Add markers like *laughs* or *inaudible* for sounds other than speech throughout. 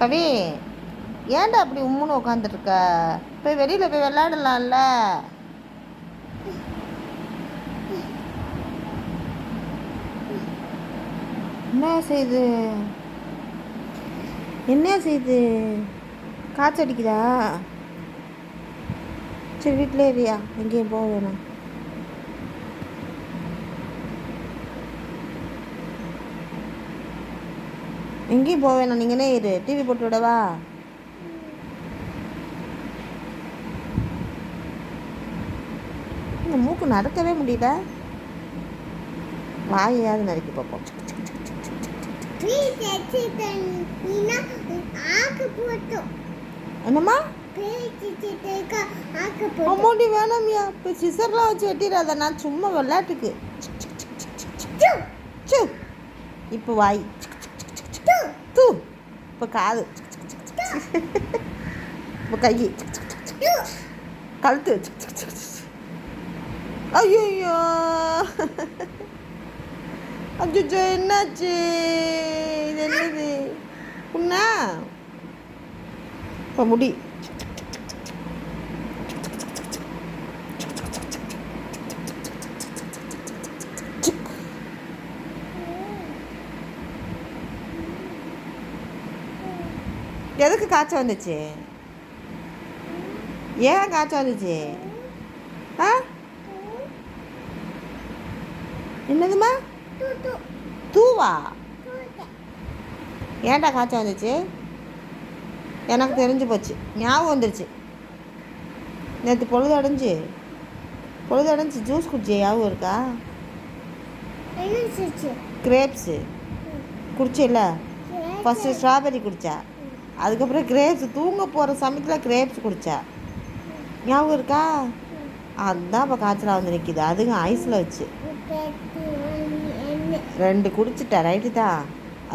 கவி ஏன்டா அப்படி உம்முன்னு உட்காந்துருக்க போய் வெளியில் போய் விளையாடலாம்ல. என்ன செய்யுது என்ன செய்யுது காய்ச்சல் அடிக்குதா? சரி வீட்டிலே இருயா? எங்கேயும் போக வேணாம். எங்கேயும் போக வேணாம். நீங்களே இரு. டிவி போட்டு விடவா? இந்த மூக்கு நடக்கவே முடியல. வாயாவது நறுக்கி பார்ப்போம். என்னம்மா? அம்மாடி ஆக்கு வேணாம்யா. இப்போ சிசர்லாம் வச்சு வெட்டிடாத நான் சும்மா விளையாட்டுக்கு. இப்போ வாய். இப்போ காது. இப்போ கை. கழுத்து. ஐயோ அச்சோ என்னாச்சு? இது என்னது? உண்ணா? இப்போ முடி. எதுக்கு காய்ச்சல் வந்துச்சு? ஏன் காய்ச்சல் வந்துச்சு? ஆ? என்னதும்மா? டூ தூவா? ஏன்டா காய்ச்சல் வந்துச்சு? எனக்கு தெரிஞ்சு போச்சு. ஞாபகம் வந்துருச்சு. நேற்று பொழுது அடைஞ்சு. பொழுது அடைஞ்சு ஜூஸ் குடிச்சே ஞாபகம் இருக்கா? கிரேப்ஸு. குடிச்சில்ல? ஃபஸ்ட்டு ஸ்ட்ராபெரி குடித்தா அதுக்கப்புறம் கிரேப்ஸ் தூங்க போகிற சமயத்தில் கிரேப்ஸ் குடித்தா ஞாபகம் இருக்கா? அதுதான் இப்போ காய்ச்சலாக வந்து நிற்கிது அதுங்க ஐஸில் வச்சு. ரெண்டு குடிச்சிட்டா ரைட்டு தான்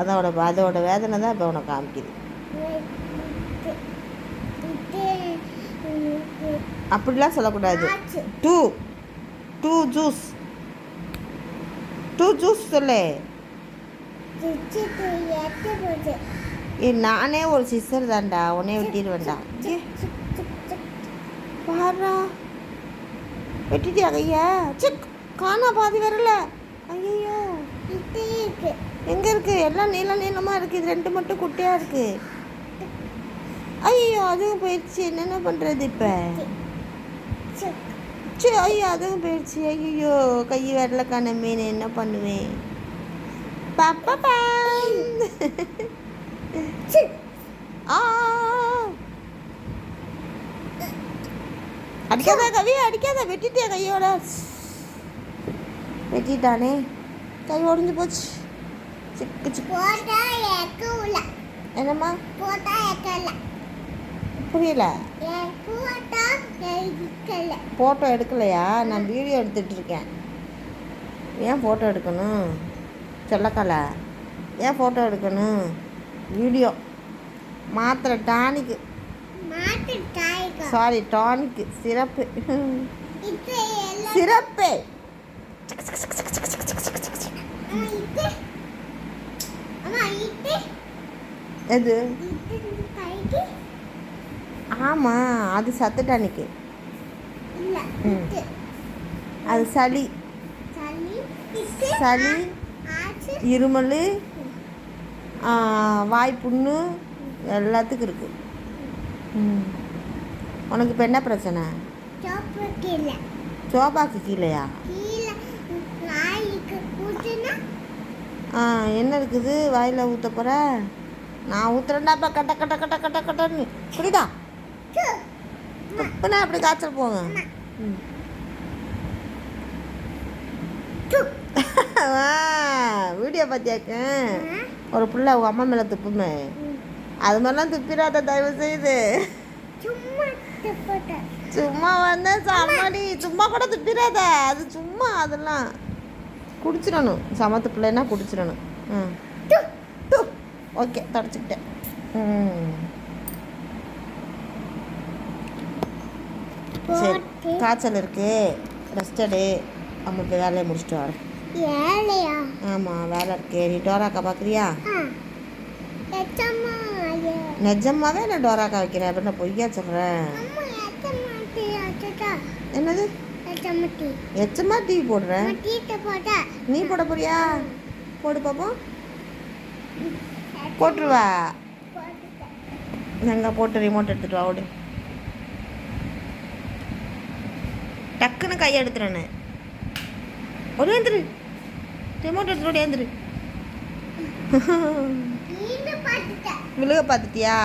அதோட அதோட வேதனை தான் இப்போ உனக்கு காமிக்குது. அப்படிலாம் சொல்லக்கூடாது. டூ டூ ஜூஸ் டூ ஜூஸ் சொல்லு. நானே ஒரு சிஸ்டர் தான்டா. உன்னே வெட்டிடுவேன்டா. பாரா வெட்டிட்டியா கையா? சிக் காணா பாதி வரல. ஐயோ எங்க இருக்கு? எல்லாம் நீள நீளமா இருக்கு. இது ரெண்டு மட்டும் குட்டியா இருக்கு. ஐயோ அதுவும் போயிடுச்சு. என்னென்ன பண்றது இப்ப? சரி ஐயோ அதுவும் போயிடுச்சு. ஐயோ கை வரல காண மீன் என்ன பண்ணுவேன்? பாப்பா ஆ. அடிக்காத கவி அடிக்காத வெட்டிட்டியா கையோட. வெட்டிட்டானே. கை உடஞ்சு போச்சு. சிக்கு சிக்கு. என்னம்மா? புரியல. ஃபோட்டோ எடுக்கலையா? நான் வீடியோ எடுத்துட்டு இருக்கேன். ஏன் ஃபோட்டோ எடுக்கணும்? சொல்லக்கல. ஏன் ஃபோட்டோ எடுக்கணும்? வீடியோ. மாத்திரை டானிக்கு. Sorry tonic. சிறப்பு. சிறப்பு. எது? ஆமாம் அது சத்து டானிக்கு. அது சளி. சளி இருமல். வாய் புண்ணு எல்லாத்துக்கும் இருக்கு. ம். உனக்கு இப்போ என்ன பிரச்சனை? சோபாக்கு கீழேயா? ஆ என்ன இருக்குது? வாயில் ஊற்ற போகிற நான் ஊற்றுறேன்டாப்பா கட்ட கட்ட கட்ட கட்ட கட்டன்னு. புரியுதா? துப்புனா அப்படி காய்ச்சல் போங்க. ம். *laughs* வீடியோ பார்த்தியாக்க ஒரு புள்ள அவங்க அம்மா மேலே துப்புமே. அது மாதிரிலாம் துப்பிடாத தயவு செய்து. சும்மா வந்த சமாளி சும்மா கூட துப்பிடாத. அது சும்மா அதெல்லாம். குடிச்சிடணும். சமத்து பிள்ளைன்னா குடிச்சிடணும். ம். ஓகே தொடச்சிக்கிட்டேன். ம். சரி. காய்ச்சல் இருக்கு. ரெஸ்ட் எடு. அம்மா போய் வேலையை முடிச்சுட்டு வரேன். ஏழையா ஆமாம் வேலை இருக்கு. நீ டோராக்கா பார்க்குறியா நிஜமாவே நான் டோராக்கா வைக்கிறேன். அப்படி நான் பொய்யா சொல்கிறேன் என்னது? எச்சமா டிவி போடுறேன் நீ போட போறியா? போடு பாப்போம் போட்டுருவா? எங்க போட்டு ரிமோட் எடுத்துட்டு வா ஓடு. டக்குன்னு கையை எடுத்துறேன்னு ஒரு ரிமோட் எடுத்துட்டு ஏந்திரு விழுக பார்த்துட்டியா?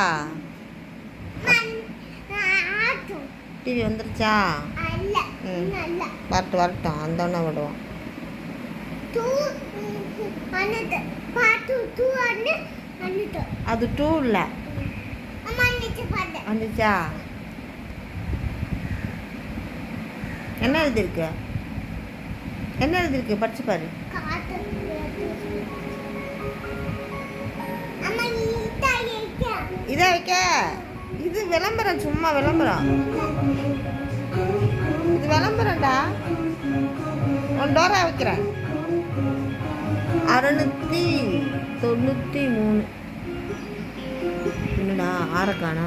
டிவி வந்துருச்சா? ம். வரட்டும் வரட்டும் அந்தோன்னா விடுவோம். அது டூ இல்லை? வந்துச்சா என்ன எழுதிருக்கு என்ன எழுதிருக்கு படிச்சு பாரு. இதை வைக்க. இது விளம்பரம் சும்மா விளம்பரம். இது விளம்பரம்டா. ஒன் டோரா வைக்கிறேன் அறுநூத்தி தொண்ணூற்றி மூணு. என்னடா ஆறக்கானா